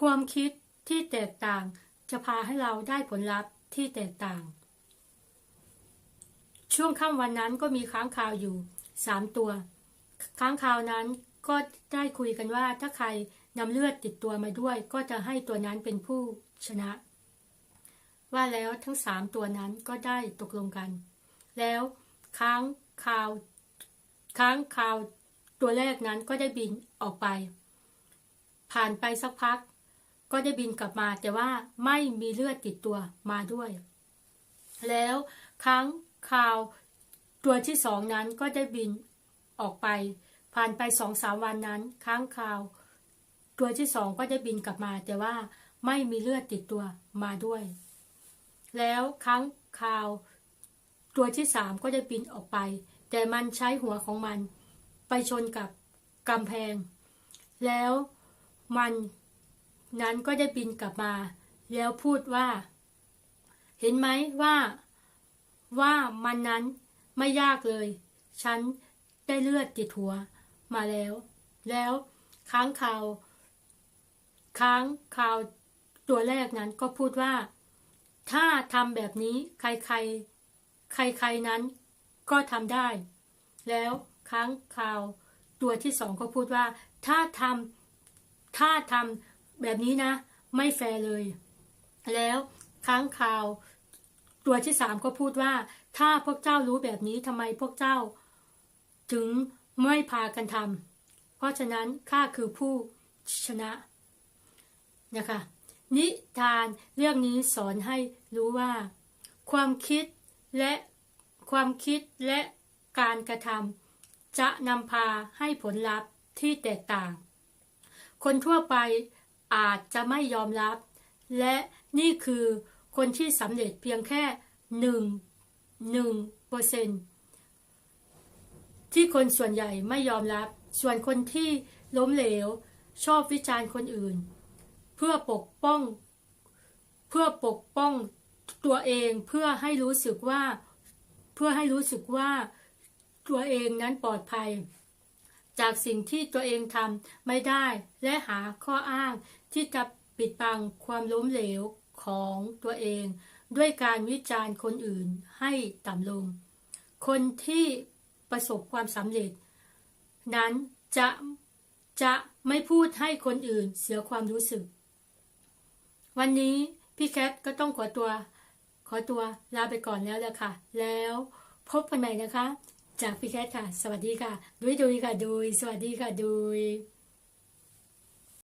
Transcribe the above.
ความคิดที่แตกต่างจะพาให้เราได้ผลลัพธ์ที่แตกต่าง ช่วงค่ำวันนั้นก็มีค้างคาวอยู่สามตัว ค้างคาวนั้นก็ได้คุยกันว่าถ้าใครนำเลือดติดตัวมาด้วย ก็จะให้ตัวนั้นเป็นผู้ชนะ ว่าแล้วทั้งสามตัวนั้นก็ได้ตกลงกัน แล้วค้างคาวค้างคาวตัวแรกนั้นก็ได้บินออกไป ผ่านไปสักพัก ก็ได้บินกลับมา แต่ว่าไม่มีเลือดติดตัวมาด้วย แล้วค้างคาวตัวที่สองนั้นก็ได้บินออกไป ผ่านไปสองสามวันนั้นค้างคาว ตัวที่สองก็ได้บินกลับมา แต่ว่าไม่มีเลือดติดตัวมาด้วย แล้วค้างคาว ตัวที่สามก็ได้บินออกไป แต่มันใช้หัวของมัน ไปชนกับกำแพง แล้วมัน นั้นก็ได้บินกลับมา แล้วพูดว่า เห็นไหมว่า ว่ามันนั้นไม่ยากเลย ฉันได้เลือดติดหัวมาแล้ว แล้วค้างคาว ค้างคาวตัวแรกนั้นก็พูดว่า ถ้าทำแบบนี้ใครใครใครใครนั้นก็ทำได้ แล้วค้างคาวตัวที่สองก็พูดว่า ถ้าทำถ้าทำ แบบนี้นะ ไม่แฟร์เลย แล้วค้างคาวตัวที่สามก็พูดว่า ถ้าพวกเจ้ารู้แบบนี้ทำไมพวกเจ้า ถึงไม่พากันทำเพราะฉะนั้นข้าคือผู้ชนะนะคะ นิทานเรื่องนี้สอนให้รู้ว่า ความคิดและความคิดและการกระทำจะนำพาให้ผลลัพธ์ที่แตกต่าง คนทั่วไป อาจจะไม่ยอมรับ และนี่คือคนที่สำเร็จเพียงแค่หนึ่งหนึ่งเปอร์เซนที่คนส่วนใหญ่ไม่ยอมรับ ส่วนคนที่ล้มเหลว ชอบวิจารณ์คนอื่น เพื่อปกป้อง เพื่อปกป้องตัวเองเพื่อให้รู้สึกว่า เพื่อให้รู้สึกว่าตัวเองนั้นปลอดภัย จากสิ่งที่ตัวเองทำไม่ได้ และหาข้ออ้างที่จะปิดบังความล้มเหลวของตัวเอง ด้วยการวิจารณ์คนอื่นให้ต่ำลง คนที่ประสบความสำเร็จ นั้นจะจะไม่พูดให้คนอื่นเสียความรู้สึก วันนี้พี่แคทก็ต้องขอตัว ขอตัวลาไปก่อนแล้วละค่ะ แล้วพบกันใหม่นะคะ จากพี่แคทค่ะ สวัสดีค่ะดุยดุยค่ะดุยสวัสดีค่ะดุย